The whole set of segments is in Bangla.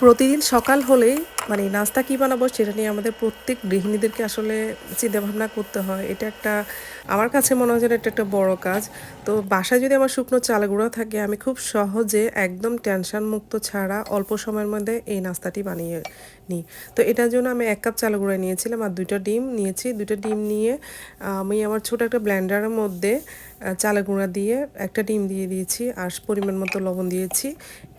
প্রতিদিন সকাল হলেই মানে নাস্তা কী বানাবো সেটা নিয়ে আমাদের প্রত্যেক গৃহিণীদেরকে আসলে চিন্তাভাবনা করতে হয়। এটা একটা, আমার কাছে মনে হয় যেন এটা একটা বড় কাজ। তো বাসায় যদি আমার শুকনো চাল গুঁড়ো থাকে, আমি খুব সহজে একদম টেনশন মুক্ত ছাড়া অল্প সময়ের মধ্যে এই নাস্তাটি বানিয়ে নিই। তো এটার জন্য আমি এক কাপ চাল গুঁড়ো নিয়েছিলাম আর দুইটা ডিম নিয়েছি। দুইটা ডিম নিয়ে আমি আমার ছোট একটা ব্ল্যান্ডারের মধ্যে চালের গুঁড়া দিয়ে একটা ডিম দিয়ে দিয়েছি আর পরিমাণ মতো লবণ দিয়েছি।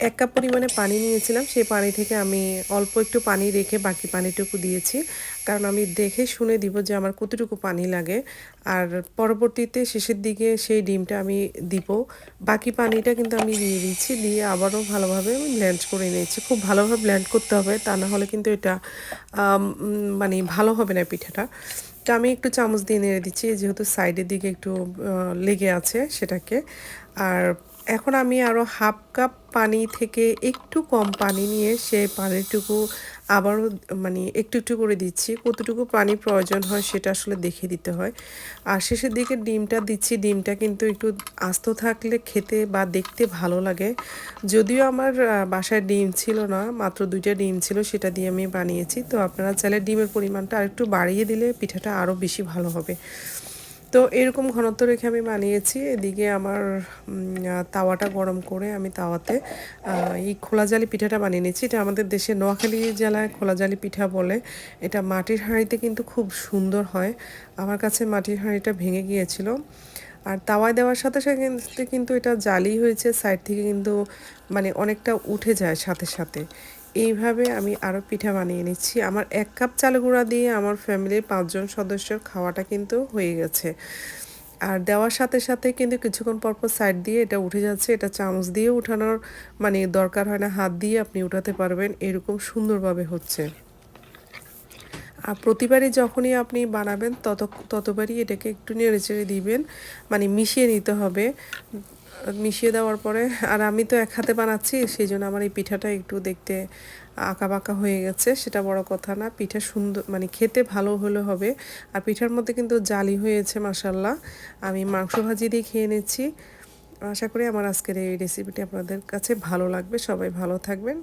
এক কাপ পরিমাণে পানি নিয়েছিলাম। সেই পানি থেকে আমি অল্প একটু পানি রেখে বাকি পানিটুকু দিয়েছি। কারণ আমি দেখে শুনে দিব যে আমার কতটুকু পানি লাগে। আর পরবর্তীতে শেষের দিকে সেই ডিমটা আমি দিব। বাকি পানিটা কিন্তু আমি দিয়ে দিচ্ছি, দিয়ে আবারও ভালোভাবে আমি ব্ল্যান্ড করে নিয়েছি। খুব ভালোভাবে ব্ল্যান্ড করতে হবে, তা না হলে কিন্তু এটা মানে ভালো হবে না পিঠাটা। তো আমি একটু চামচ দিয়ে নেড়ে দিচ্ছি, যেহেতু সাইডের দিকে একটু লেগে আছে সেটাকে। আর এখন আমি আরও হাফ কাপ পানি থেকে একটু কম পানি নিয়ে সেই পানিটুকু আবারও মানে একটু একটু করে দিচ্ছি। কতটুকু পানি প্রয়োজন হয় সেটা আসলে দেখে দিতে হয়। আর শেষের দিকে ডিমটা দিচ্ছি। ডিমটা কিন্তু একটু আস্ত থাকলে খেতে বা দেখতে ভালো লাগে। যদিও আমার বাসায় ডিম ছিল না, মাত্র দুইটা ডিম ছিল, সেটা দিয়ে আমি বানিয়েছি। তো আপনারা চাইলে ডিমের পরিমাণটা আরেকটু বাড়িয়ে দিলে পিঠাটা আরও বেশি ভালো হবে। তো এরকম ঘনত্ব রেখে আমি বানিয়েছি। এদিকে আমার তাওয়াটা গরম করে আমি তাওয়াতে এই খোলাজালি পিঠাটা বানিয়ে নিয়েছি এটা আমাদের দেশে নোয়াখালী জেলায় খোলাজালি পিঠা বলে। এটা মাটির হাঁড়িতে কিন্তু খুব সুন্দর হয়। আমার কাছে মাটির হাঁড়িটা ভেঙে গিয়েছিল। আর তাওয়ায় দেওয়ার সাথে সাথে কিন্তু এটা জালি হয়েছে সাইড থেকে কিন্তু মানে অনেকটা উঠে যায় সাথে সাথে। এইভাবে আমি আরও পিঠা বানিয়ে নিচ্ছি। আমার এক কাপ চাল গুঁড়া দিয়ে আমার ফ্যামিলির পাঁচজন সদস্যর খাওয়াটা কিন্তু হয়ে গেছে। আর দেওয়ার সাথে সাথে কিন্তু কিছুক্ষণ পরপর সাইড দিয়ে এটা উঠে যাচ্ছে। এটা চামচ দিয়ে উঠানোর মানে দরকার হয় না। হাত দিয়ে আপনি উঠাতে পারবেন। এরকম সুন্দরভাবে হচ্ছে। আর প্রতিবারই যখনই আপনি বানাবেন, তত, ততবারই এটাকে একটু নেড়ে চেড়ে দিবেন। মানে মিশিয়ে নিতে হবে। মিশিয়ে দেওয়ার পরে, আর আমি তো এক হাতে বানাচ্ছি সেই জন্য আমার এই পিঠাটা একটু দেখতে আঁকা বাঁকা হয়ে গেছে। সেটা বড় কথা না, পিঠা সুন্দর মানে খেতে ভালো হলে হবে। আর পিঠার মধ্যে কিন্তু জালি হয়েছে মাসাল্লাহ আমি মাংস ভাজি দিয়ে খেয়ে নিচ্ছি। আশা করি আমার আজকের এই রেসিপিটি আপনাদের কাছে ভালো লাগবে। সবাই ভালো থাকবেন।